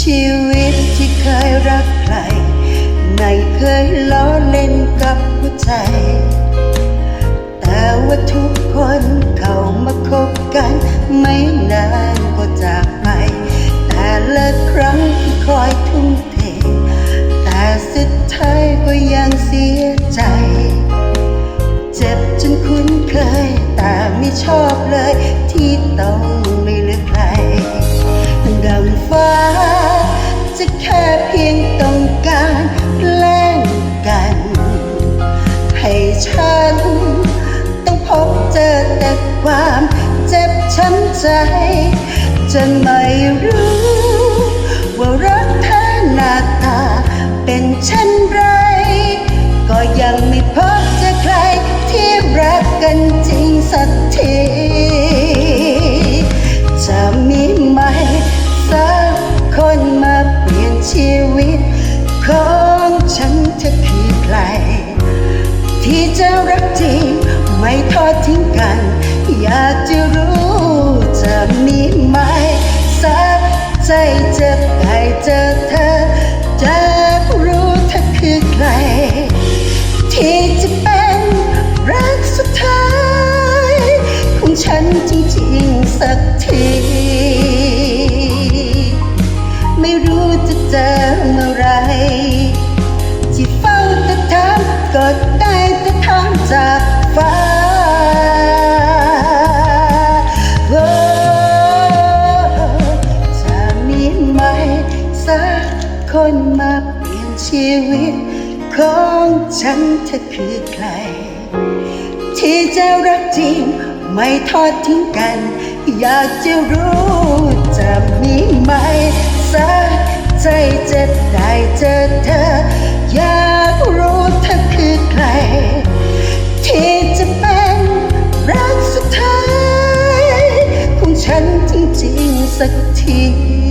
ชีวิตที่เคยรักใคร ไม่เคยล้อเล่นกับหัวใจ แต่ว่าทุกคนเข้ามาคบกัน ไม่นานก็จากไป แต่ละครั้งที่คอยทุ่มเท แต่สุดท้ายก็ยังเสียใจ เจ็บจนคุ้นเคย แต่ไม่ชอบเลยที่ต้องไม่เลือกใคร ความเจ็บช้ำใจ จะไม่รู้ ว่ารักแท้หน้าตาเป็นเช่นไร ก็ยังไม่พบเจอใครที่รักกันจริงสักที จะมีไหมสักคนมาเปลี่ยนชีวิต ของฉันเธอคือใครที่จะรักจริง ไม่ทอดทิ้งกัน อยากจะรู้จะมีไหมสักใจจะได้เจอเธอ จะรู้เธอคือใคร ที่จะเป็นรักสุดท้าย ของฉันจริงๆสักที คนมาเปลี่ยนชีวิตของฉันเธอคือใคร ที่จะรักจริงไม่ทอดทิ้งกัน อยากจะรู้จะมีไหมสักใจจะได้เจอเธอ อยากรู้เธอคือใคร ที่จะเป็นรักสุดท้าย ของฉันจริงๆสักที